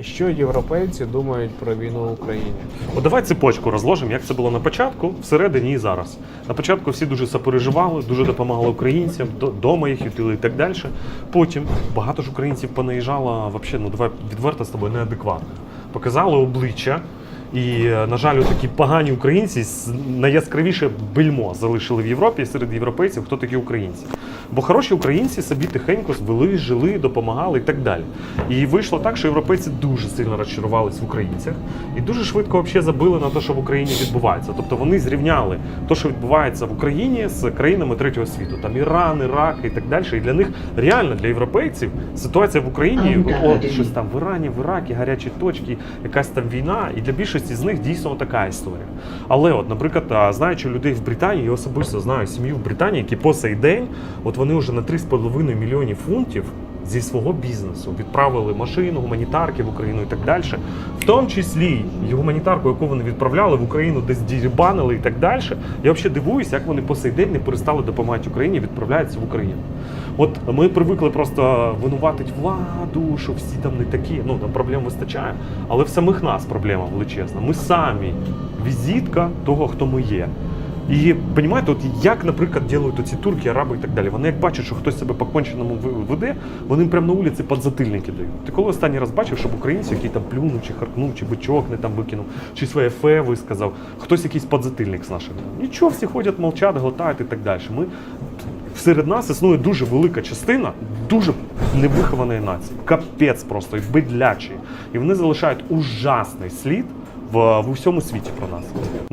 Що європейці думають про війну в Україні? От давай цепочку розложимо, як це було на початку, всередині і зараз. На початку всі дуже сопереживали, дуже допомагали українцям, до- дома їх ютили і так далі. Потім багато ж українців понаїжджало, вообще, ну давай відверто з тобою неадекватно. Показали обличчя. І, е, на жаль, такі погані українці найяскравіше бельмо залишили в Європі серед європейців, хто такі українці. Бо хороші українці собі тихенько звели, жили, допомагали і так далі. І вийшло так, що європейці дуже сильно розчарувались в українцях і дуже швидко взагалі забили на те, що в Україні відбувається. Тобто вони зрівняли те, що відбувається в Україні з країнами третього світу, там Іран, Ірак і так далі. І для них реально для європейців ситуація в Україні, от щось там в Ірані, в Іракі, гарячі точки, якась там війна, і для більшості з них дійсно така історія. Але, от, наприклад, знаючи людей в Британії, я особисто знаю сім'ю в Британії, які по сей день, от вони вже на 3,5 мільйонів фунтів. Зі свого бізнесу відправили машину, гуманітарки в Україну і так далі. В тому числі і гуманітарку, яку вони відправляли в Україну, десь дірбанили і так далі. Я взагалі дивуюся, як вони по сей день не перестали допомагати Україні, відправляються в Україну. От ми привикли просто винуватити владу, що всі там не такі. Ну там проблем вистачає, але в самих нас проблема величезна. Ми самі візитка того, хто ми є. І розумієте, от як, наприклад, ділають оці турки, араби і так далі. Вони як бачать, що хтось себе по конченому веде, вони їм прямо на вулиці подзатильники дають. Ти коли останній раз бачив, щоб українці, який там плюнув, чи харкнув, чи бичок не там викинув, чи своє фе висказав, хтось якийсь подзатильник з наших. Нічого, всі ходять, мовчать, глотають і так далі. Ми серед нас існує дуже велика частина дуже невихованої нації. Капець просто і бидлячі. І вони залишають ужасний слід в, в усьому світі про нас.